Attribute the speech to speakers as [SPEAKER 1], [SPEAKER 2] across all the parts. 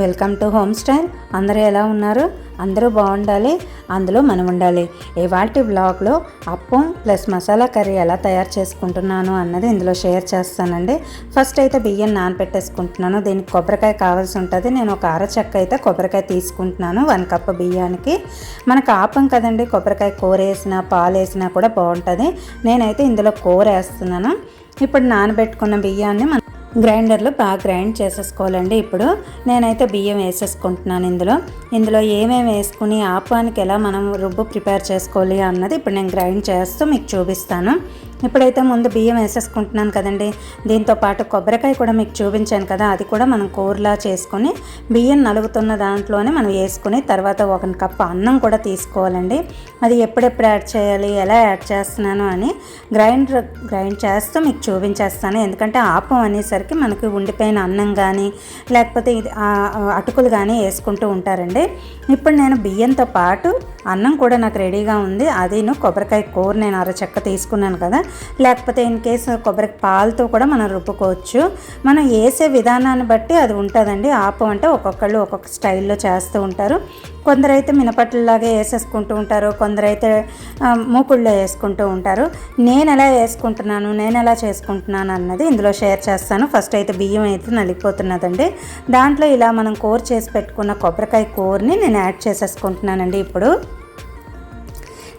[SPEAKER 1] Welcome to home style. అందరూ ఎలా ఉన్నారు? అందరూ బాగుండాలి. అందులో మనం ఉండాలి. ఇవాళ బ్లాగ్లో అప్పం ప్లస్ మసాలా కర్రీ ఎలా తయారు చేసుకుంటున్నాను అన్నది ఇందులో షేర్ చేస్తానండి. ఫస్ట్ అయితే బియ్యం నానబెట్టేసుకుంటున్నాను దీనికి కొబ్బరికాయ కావాల్సి ఉంటుంది. నేను ఒక అరచెక్క అయితే కొబ్బరికాయ తీసుకుంటున్నాను. వన్ కప్ బియ్యానికి. మనకు ఆపం కదండి. కొబ్బరికాయ కూర వేసినా పాలు వేసినా కూడా బాగుంటుంది. నేనైతే ఇందులో కూర వేస్తున్నాను. ఇప్పుడు నానబెట్టుకున్న బియ్యాన్ని గ్రైండర్లో బాగా గ్రైండ్ చేసేసుకోవాలండి. ఇప్పుడు నేనైతే బియ్యం వేసేసుకుంటున్నాను ఇందులో. ఇందులో ఏమేమి వేసుకుని ఆపానికి ఎలా మనం రుబ్బు ప్రిపేర్ చేసుకోవాలి అన్నది ఇప్పుడు నేను గ్రైండ్ చేస్తూ మీకు చూపిస్తాను. ఇప్పుడైతే ముందు బియ్యం వేసేసుకుంటున్నాను కదండి. దీంతో పాటు కొబ్బరికాయ కూడా మీకు చూపించాను కదా అది కూడా మనం కూరలా చేసుకొని బియ్యం నలుగుతున్న దాంట్లోనే మనం వేసుకుని తర్వాత ఒక కప్పు అన్నం కూడా తీసుకోవాలండి. అది ఎప్పుడెప్పుడు యాడ్ చేయాలి ఎలా యాడ్ చేస్తున్నాను అని గ్రైండర్ గ్రైండ్ చేస్తూ మీకు చూపించేస్తాను. ఎందుకంటే ఆపం అనేసరికి మనకి ఉండిపోయిన అన్నం కానీ లేకపోతే ఇది అటుకులు కానీ వేసుకుంటూ ఉంటారండి. ఇప్పుడు నేను బియ్యంతో పాటు అన్నం కూడా నాకు రెడీగా ఉంది. అదేను కొబ్బరికాయ కూర నేను అరచెక్క తీసుకున్నాను కదా లేకపోతే ఇన్ కేసు కొబ్బరి పాలతో కూడా మనం రుబ్బుకోవచ్చు. మనం వేసే విధానాన్ని బట్టి అది ఉంటుందండి. ఆపం అంటే ఒక్కొక్కళ్ళు ఒక్కొక్క స్టైల్లో చేస్తూ ఉంటారు. కొందరైతే మినపట్లలాగే వేసేసుకుంటూ ఉంటారు. కొందరైతే మూకుళ్ళో మూకుళ్ళలో వేసుకుంటూ ఉంటారు. నేను ఎలా వేసుకుంటున్నాను? నేను ఎలా చేసుకుంటున్నాను అన్నది ఇందులో షేర్ చేస్తాను. ఫస్ట్ అయితే బియ్యం అయితే నలిగిపోతున్నదండి. దాంట్లో ఇలా మనం కూర చేసి పెట్టుకున్న కొబ్బరికాయ కూరని నేను యాడ్ చేసేసుకుంటున్నానండి ఇప్పుడు.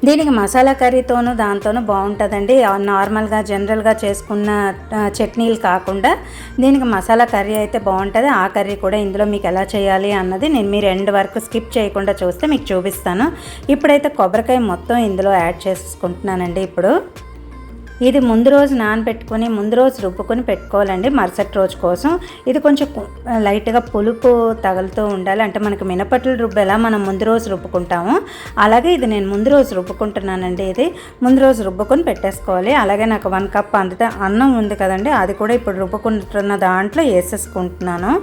[SPEAKER 1] దీనికి మసాలా కర్రీతోనూ దాంతోనూ బాగుంటుందండి నార్మల్గా జనరల్గా చేసుకున్న చట్నీలు కాకుండా దీనికి మసాలా కర్రీ అయితే బాగుంటుంది ఆ కర్రీ కూడా ఇందులో మీకు ఎలా చేయాలి అన్నది నేను మీరు ఎండ్ వరకు స్కిప్ చేయకుండా చూస్తే మీకు చూపిస్తాను. ఇప్పుడైతే కొబ్బరికాయ మొత్తం ఇందులో యాడ్ చేసుకుంటున్నానండి ఇప్పుడు. ఇది ముందు రోజు నానబెట్టుకొని ముందు రోజు రుబ్బుకొని పెట్టుకోవాలండి. మరుసటి రోజు కోసం. ఇది కొంచెం లైట్గా పులుపు తగులుతూ ఉండాలి. అంటే మనకి మినపట్లు రుబ్బు ఎలా మనం ముందు రోజు రుబ్బుకుంటామో. అలాగే ఇది నేను ముందు రోజు రుబ్బుకుంటున్నానండి ఇది. ముందు రోజు రుబ్బుకొని పెట్టేసుకోవాలి. అలాగే నాకు వన్ కప్ అంత అన్నం ఉంది కదండి. అది కూడా ఇప్పుడు రుబ్బుకుంటున్న దాంట్లో వేసేసుకుంటున్నాను.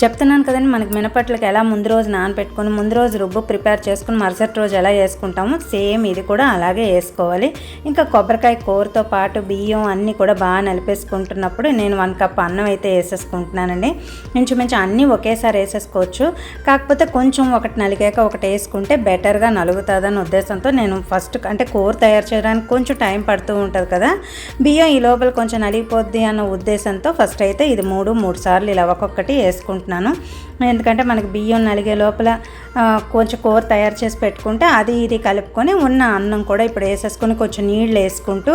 [SPEAKER 1] చెప్తున్నాను కదండి మనకి మినపట్లకి ఎలా ముందు రోజు నానబెట్టుకొని ముందు రోజు రుబ్బు ప్రిపేర్ చేసుకుని మరుసటి రోజు ఎలా వేసుకుంటామో సేమ్ ఇది కూడా అలాగే వేసుకోవాలి. ఇంకా కొబ్బరికాయ కూరతో పాటు బియ్యం అన్నీ కూడా బాగా నలిపేసుకుంటున్నప్పుడు నేను వన్ కప్ అన్నం అయితే వేసేసుకుంటున్నానండి. ఇంచుమించు అన్నీ ఒకేసారి వేసేసుకోవచ్చు. కాకపోతే కొంచెం ఒకటి నలిగాక ఒకటి వేసుకుంటే బెటర్గా నలుగుతుందని ఉద్దేశంతో నేను ఫస్ట్ అంటే కూర తయారు చేయడానికి కొంచెం టైం పడుతూ ఉంటుంది కదా. బియ్యం ఈ లోపల కొంచెం నలిగిపోద్ది అన్న ఉద్దేశంతో ఫస్ట్ అయితే ఇది మూడు మూడు సార్లు ఇలా ఒక్కొక్కటి వేసుకుంటాను వేసుకుంటున్నాను ఎందుకంటే మనకి బియ్యం నలిగే లోపల కొంచెం కూర తయారు చేసి పెట్టుకుంటే అది ఇది కలుపుకొని ఉన్న అన్నం కూడా ఇప్పుడు వేసేసుకొని కొంచెం నీళ్ళు వేసుకుంటూ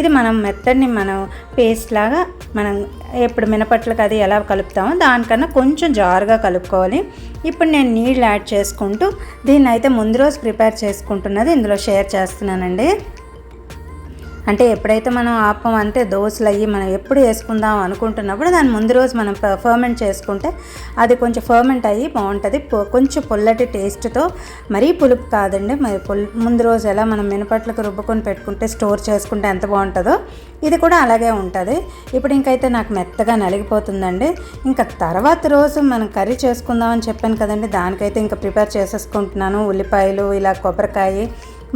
[SPEAKER 1] ఇది మనం మెత్తడిని మనం పేస్ట్ లాగా మనం ఇప్పుడు మినపట్లకు అది ఎలా కలుపుతామో దానికన్నా కొంచెం జారుగా కలుపుకోవాలి. ఇప్పుడు నేను నీళ్ళు యాడ్ చేసుకుంటూ దీన్ని అయితే ముందు రోజు ప్రిపేర్ చేసుకుంటున్నది. ఇందులో షేర్ చేస్తున్నానండి. అంటే ఎప్పుడైతే మనం ఆపం అంటే దోశలు అయ్యి మనం ఎప్పుడు వేసుకుందాం అనుకుంటున్నప్పుడు దాన్ని ముందు రోజు మనం ఫర్మెంట్ చేసుకుంటే అది కొంచెం ఫర్మెంట్ అయ్యి బాగుంటుంది. కొంచెం పుల్లటి టేస్ట్తో మరీ పులుపు కాదండి. మరి ముందు రోజు ఎలా మనం మినపట్లకు రుబ్బుకొని పెట్టుకుంటే స్టోర్ చేసుకుంటే ఎంత బాగుంటుందో ఇది కూడా అలాగే ఉంటుంది. ఇప్పుడు ఇంకైతే నాకు మెత్తగా నలిగిపోతుందండి. ఇంకా తర్వాత రోజు మనం కర్రీ చేసుకుందామని చెప్పాను కదండి. దానికైతే ఇంకా ప్రిపేర్ చేసేసుకుంటున్నాను. ఉల్లిపాయలు ఇలా కొబ్బరికాయ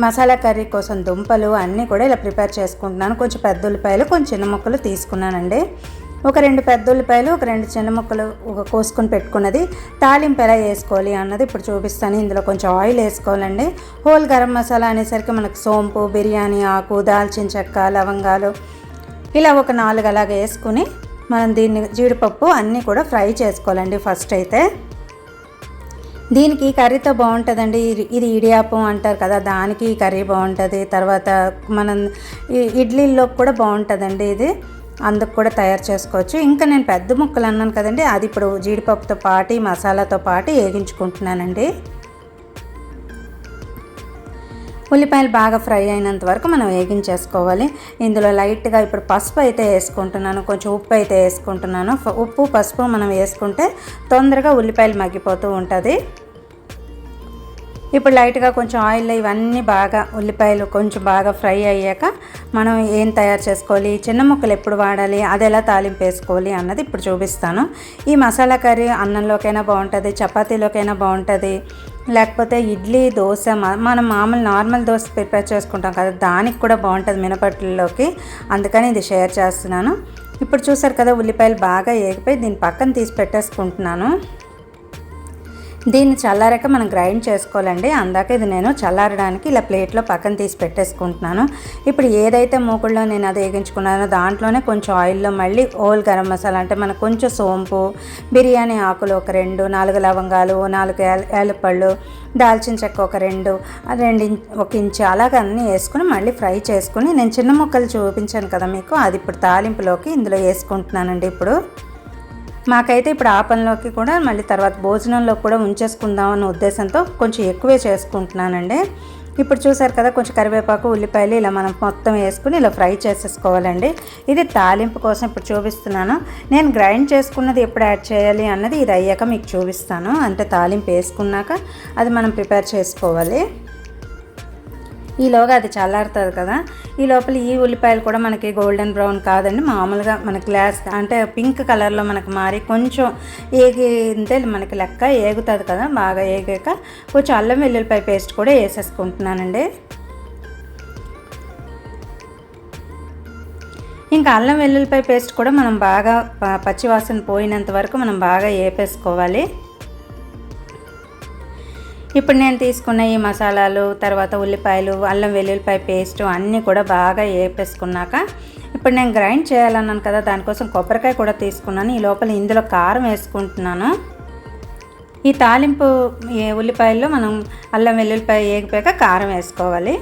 [SPEAKER 1] మసాలా కర్రీ కోసం దుంపలు అన్నీ కూడా ఇలా ప్రిపేర్ చేసుకుంటున్నాను. కొంచెం పెద్ద ఉల్లిపాయలు కొంచెం చిన్న ముక్కలు తీసుకున్నానండి. ఒక రెండు పెద్ద ఉల్లిపాయలు ఒక రెండు చిన్న ముక్కలు ఒక కోసుకొని పెట్టుకున్నది. తాలింపు ఎలా వేసుకోవాలి అన్నది ఇప్పుడు చూపిస్తాను. ఇందులో కొంచెం ఆయిల్ వేసుకోవాలండి. హోల్ గరం మసాలా అనేసరికి మనకు సోంపు బిర్యానీ ఆకు దాల్చిన చెక్క లవంగాలు ఇలా ఒక నాలుగు అలాగ వేసుకుని మనం దీన్ని జీడిపప్పు అన్నీ కూడా ఫ్రై చేసుకోవాలండి ఫస్ట్ అయితే. దీనికి కర్రీతో బాగుంటుందండి. ఇది- ఇది ఇడియాపం అంటారు కదా దానికి కర్రీ బాగుంటుంది. తర్వాత మనం ఇడ్లీల్లో కూడా బాగుంటుందండి ఇది. అందుకు కూడా తయారు చేసుకోవచ్చు. ఇంకా నేను పెద్ద ముక్కలు అన్నాను కదండి అది ఇప్పుడు జీడిపప్పుతో పాటు మసాలాతో పాటు వేగించుకుంటున్నానండి. ఉల్లిపాయలు బాగా ఫ్రై అయినంత వరకు మనం వేగించేసుకోవాలి. ఇందులో లైట్గా ఇప్పుడు పసుపు అయితే వేసుకుంటున్నాను. కొంచెం ఉప్పు అయితే వేసుకుంటున్నాను. ఉప్పు పసుపు మనం వేసుకుంటే తొందరగా ఉల్లిపాయలు మగ్గిపోతూ ఉంటుంది. ఇప్పుడు లైట్గా కొంచెం ఆయిల్ ఇవన్నీ బాగా ఉల్లిపాయలు కొంచెం బాగా ఫ్రై అయ్యాక మనం ఏం తయారు చేసుకోవాలి? చిన్న ముక్కలు ఎప్పుడు వాడాలి? అది ఎలా తాలింపు వేసుకోవాలి అన్నది ఇప్పుడు చూపిస్తాను. ఈ మసాలా కర్రీ అన్నంలోకైనా బాగుంటుంది చపాతీలోకైనా బాగుంటుంది. లేకపోతే ఇడ్లీ దోశ మనం మామూలు నార్మల్ దోశ ప్రిపేర్ చేసుకుంటాం కదా దానికి కూడా బాగుంటుంది మినపట్లలోకి. అందుకని ఇది షేర్ చేస్తున్నాను. ఇప్పుడు చూసారు కదా ఉల్లిపాయలు బాగా ఏగిపోయి దీన్ని పక్కన తీసి పెట్టేసుకుంటున్నాను. దీన్ని చల్లారాక మనం గ్రైండ్ చేసుకోవాలండి. అందాక ఇది నేను చల్లారడానికి ఇలా ప్లేట్లో పక్కన తీసి పెట్టేసుకుంటున్నాను. ఇప్పుడు ఏదైతే మూకుల్లో నేను అది వేగించుకున్నానో దాంట్లోనే కొంచెం ఆయిల్లో మళ్ళీ ఓల్ గరం మసాలా అంటే మనకు కొంచెం సోంపు బిర్యానీ ఆకులు ఒక రెండు నాలుగు లవంగాలు నాలుగు ఏలపళ్ళు యాలపళ్ళు దాల్చిన చెక్క ఒక రెండు రెండు ఒక ఇంచు అలాగ అన్నీ వేసుకుని మళ్ళీ ఫ్రై చేసుకుని నేను చిన్న ముక్కలు చూపించాను కదా మీకు అది ఇప్పుడు తాలింపులోకి ఇందులో వేసుకుంటున్నానండి ఇప్పుడు. మాకైతే ఇప్పుడు ఆ పనిలోకి కూడా మళ్ళీ తర్వాత భోజనంలో కూడా ఉంచేసుకుందాం అన్న ఉద్దేశంతో కొంచెం ఎక్కువే చేసుకుంటున్నానండి. ఇప్పుడు చూసారు కదా కొంచెం కరివేపాకు ఉల్లిపాయలు ఇలా మనం మొత్తం వేసుకుని ఇలా ఫ్రై చేసేసుకోవాలండి. ఇది తాలింపు కోసం ఇప్పుడు చూపిస్తున్నాను. నేను గ్రైండ్ చేసుకున్నది ఎప్పుడు యాడ్ చేయాలి అన్నది ఇది అయ్యాక మీకు చూపిస్తాను. అంటే తాలింపు వేసుకున్నాక అది మనం ప్రిపేర్ చేసుకోవాలి. ఈలోగా అది చల్లారుతుంది కదా. ఈ లోపల ఈ ఉల్లిపాయలు కూడా మనకి గోల్డెన్ బ్రౌన్ కాదండి. మామూలుగా మన గ్లాస్ అంటే పింక్ కలర్లో మనకు మారి కొంచెం ఏగితే మనకి లెక్క ఏగుతుంది కదా. బాగా ఏగాక కొంచెం అల్లం వెల్లుల్లిపాయ పేస్ట్ కూడా వేసేసుకుంటున్నానండి. ఇంకా అల్లం వెల్లుల్లిపాయ పేస్ట్ కూడా మనం బాగా ప- పచ్చివాసన పోయినంత వరకు మనం బాగా వేపేసుకోవాలి ఇప్పుడు నేను తీసుకున్న ఈ మసాలాలు తర్వాత ఉల్లిపాయలు అల్లం వెల్లుల్లిపాయ పేస్ట్ అన్నీ కూడా బాగా వేపేసుకున్నాక ఇప్పుడు నేను గ్రైండ్ చేయాలన్నాను కదా దానికోసం కొబ్బరికాయ కూడా తీసుకున్నాను. ఈ లోపల ఇందులో కారం వేసుకుంటున్నాను. ఈ తాలింపు ఈ ఉల్లిపాయల్లో మనం అల్లం వెల్లుల్లిపాయ వేగిపోయాక కారం వేసుకోవాలి.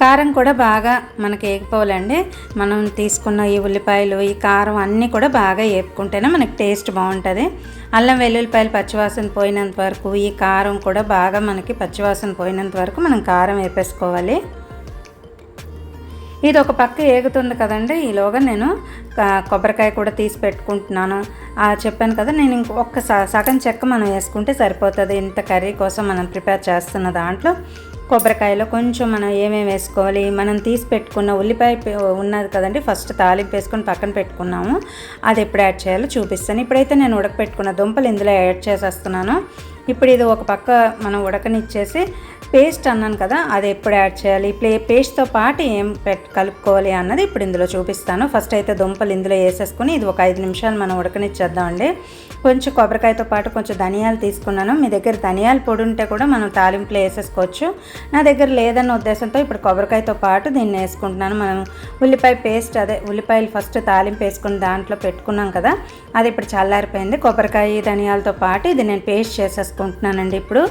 [SPEAKER 1] కారం కూడా బాగా మనకి వేగిపోవాలండి మనం తీసుకున్న ఈ ఉల్లిపాయలు ఈ కారం అన్నీ కూడా బాగా వేపుకుంటేనే మనకి టేస్ట్ బాగుంటుంది. అల్లం వెల్లుల్లిపాయలు పచ్చివాసన పోయినంత వరకు ఈ కారం కూడా బాగా మనకి పచ్చివాసన పోయినంత వరకు మనం కారం వేపేసుకోవాలి ఇది ఒక పక్క ఏగుతుంది కదండి. ఈలోగా నేను కొబ్బరికాయ కూడా తీసి పెట్టుకుంటున్నాను. ఆ చెప్పాను కదా నేను ఇంకొక స- సగం చెక్క మనం వేసుకుంటే సరిపోతుంది. ఇంత కర్రీ కోసం మనం ప్రిపేర్ చేస్తున్న దాంట్లో కొబ్బరికాయలో కొంచెం మనం ఏమేమి వేసుకోవాలి? మనం తీసి పెట్టుకున్న ఉల్లిపాయ ఉన్నది కదండి ఫస్ట్ తాలింపు వేసుకొని పక్కన పెట్టుకున్నాము. అది ఎప్పుడు యాడ్ చేయాలో చూపిస్తాను. ఇప్పుడైతే నేను ఉడకపెట్టుకున్న దుంపలు ఇందులో యాడ్ చేసేస్తున్నాను. ఇప్పుడు ఇది ఒక పక్క మనం ఉడకనిచ్చేసి పేస్ట్ అన్నాను కదా అది ఎప్పుడు యాడ్ చేయాలి? ప్లే పేస్ట్తో పాటు ఏం పెట్ కలుపుకోవాలి అన్నది ఇప్పుడు ఇందులో చూపిస్తాను. ఫస్ట్ అయితే దుంపలు ఇందులో వేసేసుకుని ఇది ఒక ఐదు నిమిషాలు మనం ఉడకనిచ్చేద్దామండి. కొంచెం కొబ్బరికాయతో పాటు కొంచెం ధనియాలు తీసుకున్నాను. మీ దగ్గర ధనియాల పొడి ఉంటే కూడా మనం తాలింపులో వేసేసుకోవచ్చు. నా దగ్గర లేదన్న ఉద్దేశంతో ఇప్పుడు కొబ్బరికాయతో పాటు దీన్ని వేసుకుంటున్నాను. మనం ఉల్లిపాయ పేస్ట్ అదే ఉల్లిపాయలు ఫస్ట్ తాలింపు వేసుకుని దాంట్లో పెట్టుకున్నాం కదా అది ఇప్పుడు చల్లారిపోయింది. కొబ్బరికాయ ధనియాలతో పాటు ఇది నేను పేస్ట్ చేసేసుకుంటున్నానండి ఇప్పుడు.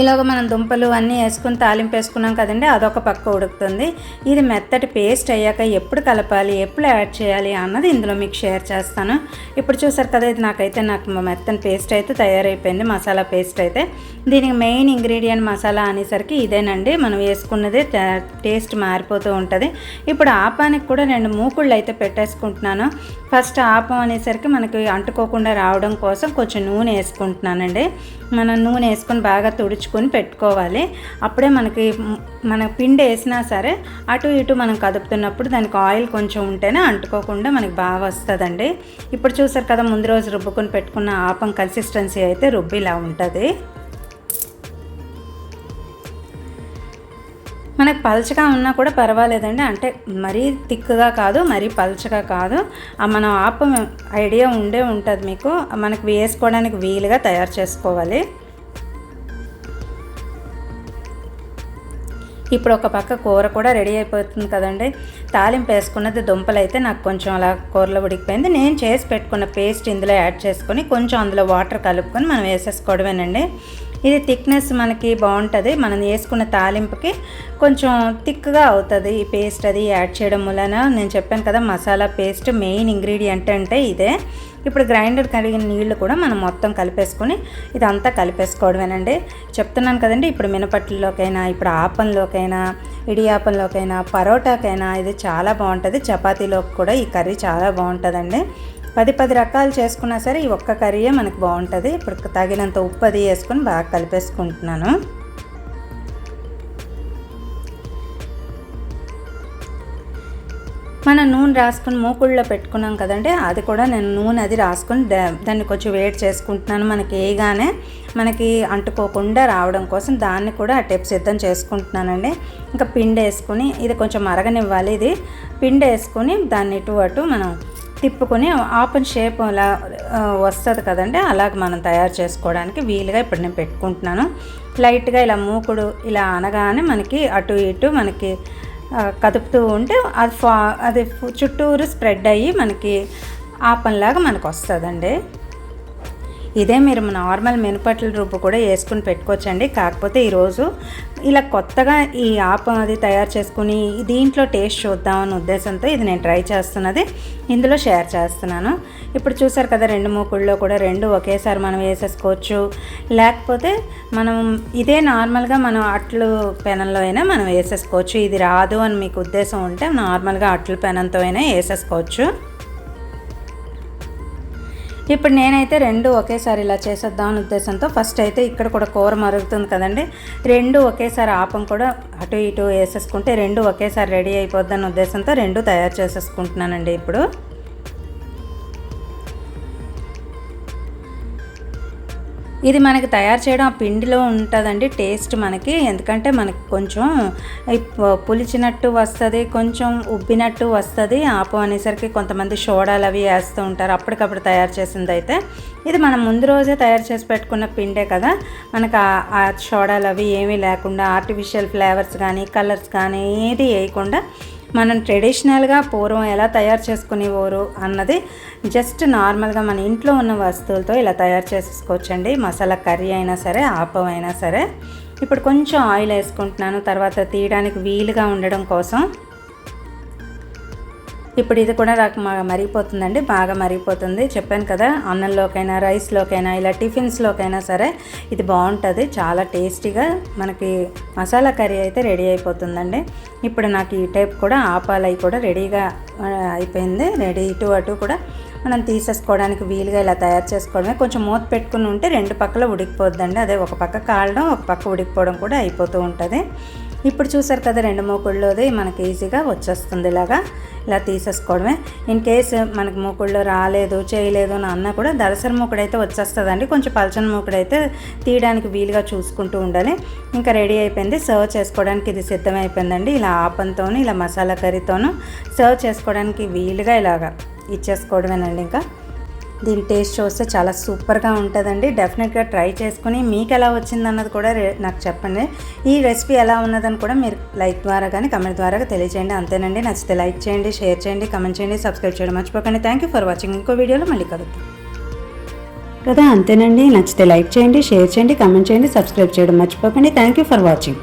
[SPEAKER 1] ఇలాగ మనం దుంపలు అన్నీ వేసుకుని తాలింపు వేసుకున్నాం కదండి అదొక పక్క ఉడుకుతుంది. ఇది మెత్తటి పేస్ట్ అయ్యాక ఎప్పుడు కలపాలి ఎప్పుడు యాడ్ చేయాలి అన్నది ఇందులో మీకు షేర్ చేస్తాను. ఇప్పుడు చూసారు కదా ఇది నాకైతే నాకు మెత్తని పేస్ట్ అయితే తయారైపోయింది మసాలా పేస్ట్ అయితే. దీనికి మెయిన్ ఇంగ్రీడియంట్ మసాలా అనేసరికి ఇదేనండి మనం వేసుకున్నది టేస్ట్ మారిపోతూ ఉంటుంది. ఇప్పుడు ఆపానికి కూడా రెండు మూకుళ్ళు అయితే పెట్టేసుకుంటున్నాను. ఫస్ట్ ఆపం అనేసరికి మనకి అంటుకోకుండా రావడం కోసం కొంచెం నూనె వేసుకుంటున్నానండి. మనం నూనె వేసుకొని బాగా తుడుచుకొని పెట్టుకోవాలి. అప్పుడే మనకి మన పిండి వేసినా సరే అటు ఇటు మనం కదుపుతున్నప్పుడు దానికి ఆయిల్ కొంచెం ఉంటేనే అంటుకోకుండా మనకి బాగా వస్తుందండి. ఇప్పుడు చూసారు కదా ముందు రోజు రుబ్బుకొని పెట్టుకున్న ఆపం కన్సిస్టెన్సీ అయితే రుబ్బిలా ఉంటుంది. మనకు పల్చగా ఉన్నా కూడా పర్వాలేదండి. అంటే మరీ థిక్గా కాదు మరీ పల్చగా కాదు. మనం ఆపం ఐడియా ఉండే ఉంటుంది మీకు. మనకు వేసుకోవడానికి వీలుగా తయారు చేసుకోవాలి. ఇప్పుడు ఒక పక్క కూర కూడా రెడీ అయిపోతుంది కదండి. తాలింపు వేసుకున్నది దుంపలు అయితే నాకు కొంచెం అలా కూరలో ఉడికిపోయింది. నేను చేసి పెట్టుకున్న పేస్ట్ ఇందులో యాడ్ చేసుకొని కొంచెం అందులో వాటర్ కలుపుకొని మనం వేసేసుకోవడమేనండి. ఇది థిక్నెస్ మనకి బాగుంటుంది. మనం వేసుకున్న తాలింపుకి కొంచెం థిక్గా అవుతుంది ఈ పేస్ట్ అది యాడ్ చేయడం వలన. నేను చెప్పాను కదా మసాలా పేస్ట్ మెయిన్ ఇంగ్రీడియంట్ అంటే ఇదే. ఇప్పుడు గ్రైండర్ కడిగిన నీళ్ళు కూడా మనం మొత్తం కలిపేసుకొని ఇదంతా కలిపేసుకోవడమేనండి. చెప్తున్నాను కదండి ఇప్పుడు మినపట్లలోకైనా ఇప్పుడు ఆపంలోకైనా ఇడియాపంలోకైనా పరోటాకైనా ఇది చాలా బాగుంటుంది. చపాతీలోకి కూడా ఈ కర్రీ చాలా బాగుంటుందండి. పది పది రకాలు చేసుకున్నా సరే ఈ ఒక్క కర్రీయే మనకు బాగుంటుంది. ఇప్పుడు తగినంత ఉప్పు అది వేసుకొని బాగా కలిపేసుకుంటున్నాను. మనం నూనె రాసుకుని మూకుళ్ళలో పెట్టుకున్నాం కదండి అది కూడా నేను నూనె అది రాసుకుని దాన్ని కొంచెం వేడి చేసుకుంటున్నాను. మనకి వేయగానే మనకి అంటుకోకుండా రావడం కోసం దాన్ని కూడా ఆ సిద్ధం చేసుకుంటున్నానండి. ఇంకా పిండి వేసుకుని ఇది కొంచెం మరగనివ్వాలి ఇది. పిండి వేసుకుని దాన్ని ఇటు అటు మనం తిప్పుకొని ఆపన్ షేప్ అలా వస్తుంది కదండి. అలాగ మనం తయారు చేసుకోవడానికి వీలుగా ఇప్పుడు నేను పెట్టుకుంటున్నాను. లైట్గా ఇలా మూకుడు ఇలా అనగానే మనకి అటు ఇటు మనకి కదుపుతూ ఉంటే అది ఫా అది చుట్టూరు స్ప్రెడ్ అయ్యి మనకి ఆపన్లాగా మనకు వస్తుందండి. ఇదే మీరు నార్మల్ మినపట్ల రుబ్బు కూడా వేసుకుని పెట్టుకోవచ్చండి. కాకపోతే ఈరోజు ఇలా కొత్తగా ఈ ఆపం అది తయారు చేసుకుని దీంట్లో టేస్ట్ చూద్దామన్న ఉద్దేశంతో ఇది నేను ట్రై చేస్తున్నది. ఇందులో షేర్ చేస్తున్నాను. ఇప్పుడు చూసారు కదా రెండు మూకుళ్ళలో కూడా రెండు ఒకేసారి మనం వేసేసుకోవచ్చు. లేకపోతే మనం ఇదే నార్మల్గా మనం అట్లు పెనంలో అయినా మనం వేసేసుకోవచ్చు. ఇది రాదు అని మీకు ఉద్దేశం ఉంటే నార్మల్గా అట్లు పెనంతో అయినా వేసేసుకోవచ్చు. ఇప్పుడు నేనైతే రెండు ఒకేసారి ఇలా చేసేద్దాం అనే ఉద్దేశంతో ఫస్ట్ అయితే ఇక్కడ కూడా కూర మరుగుతుంది కదండి. రెండు ఒకేసారి ఆపం కూడా అటు ఇటు వేసేసుకుంటే రెండు ఒకేసారి రెడీ అయిపోద్దన్న ఉద్దేశంతో రెండు తయారు చేసేసుకుంటున్నానండి ఇప్పుడు. ఇది మనకి తయారు చేయడం ఆ పిండిలో ఉంటుందండి టేస్ట్ మనకి. ఎందుకంటే మనకి కొంచెం పులిచినట్టు వస్తుంది కొంచెం ఉబ్బినట్టు వస్తుంది ఆపం అనేసరికి కొంతమంది సోడాలు అవి వేస్తూ ఉంటారు. అప్పటికప్పుడు తయారు చేసింది అయితే ఇది మనం ముందు రోజే తయారు చేసి పెట్టుకున్న పిండే కదా. మనకు ఆ- ఆ సోడాలు అవి ఏమీ లేకుండా ఆర్టిఫిషియల్ ఫ్లేవర్స్ కానీ కలర్స్ కానీ ఏది వేయకుండా మనం ట్రెడిషనల్గా పూర్వం ఎలా తయారు చేసుకునేవారు అన్నది జస్ట్ నార్మల్గా మన ఇంట్లో ఉన్న వస్తువులతో ఇలా తయారు చేసుకోవచ్చండి. మసాలా కర్రీ అయినా సరే ఆపం అయినా సరే. ఇప్పుడు కొంచెం ఆయిల్ వేసుకుంటున్నాను. తర్వాత తీయడానికి వీలుగా ఉండడం కోసం ఇప్పుడు ఇది కూడా నాకు మా మరిగిపోతుందండి బాగా మరిగిపోతుంది. చెప్పాను కదా అన్నంలోకైనా రైస్లోకైనా ఇలా టిఫిన్స్లోకైనా సరే ఇది బాగుంటుంది. చాలా టేస్టీగా మనకి మసాలా కర్రీ అయితే రెడీ అయిపోతుందండి. ఇప్పుడు నాకు ఈ టైప్ కూడా ఆపాలై కూడా రెడీగా అయిపోయింది. రెడీ ఇటు అటు కూడా మనం తీసేసుకోవడానికి వీలుగా ఇలా తయారు చేసుకోవడమే. కొంచెం మూత పెట్టుకుని ఉంటే రెండు పక్కల ఉడికిపోద్దండి. అదే ఒక పక్క కాలడం ఒక పక్క ఉడికిపోవడం కూడా అయిపోతూ ఉంటుంది. ఇప్పుడు చూసారు కదా రెండు మూకుళ్ళోది మనకి ఈజీగా వచ్చేస్తుంది ఇలాగా. ఇలా తీసేసుకోవడమే. ఇన్ కేసు మనకి మూకుళ్ళు రాలేదు చేయలేదు అని అన్నా కూడా దలసరి మూకుడు అయితే వచ్చేస్తుందండి. కొంచెం పలచని మూకుడు అయితే తీయడానికి వీలుగా చూసుకుంటూ ఉండాలి. ఇంకా రెడీ అయిపోయింది. సర్వ్ చేసుకోవడానికి ఇది సిద్ధమైపోయిందండి. ఇలా ఆపంతోను ఇలా మసాలా కర్రీతోనూ సర్వ్ చేసుకోవడానికి వీలుగా ఇలాగా ఇచ్చేసుకోవడమేనండి ఇంకా. దీని టేస్ట్ చూస్తే చాలా సూపర్గా ఉంటుందండి. డెఫినెట్గా ట్రై చేసుకుని మీకు ఎలా వచ్చింది అన్నది కూడా నాకు చెప్పండి. ఈ రెసిపీ ఎలా ఉన్నదని కూడా మీరు లైక్ ద్వారా కానీ కమెంట్ ద్వారా తెలియజేయండి అంతేనండి. నచ్చితే లైక్ చేయండి షేర్ చేయండి కమెంట్ చేయండి సబ్స్క్రైబ్ చేయడం మర్చిపోకండి. థ్యాంక్ యూ ఫర్ వాచింగ్ ఇంకో వీడియోలో మళ్ళీ కలుద్దాం. కదా అంతేనండి. నచ్చితే లైక్ చేయండి షేర్ చేయండి కమెంట్ చేయండి సబ్స్క్రైబ్ చేయడం మర్చిపోకండి. Thank you for watching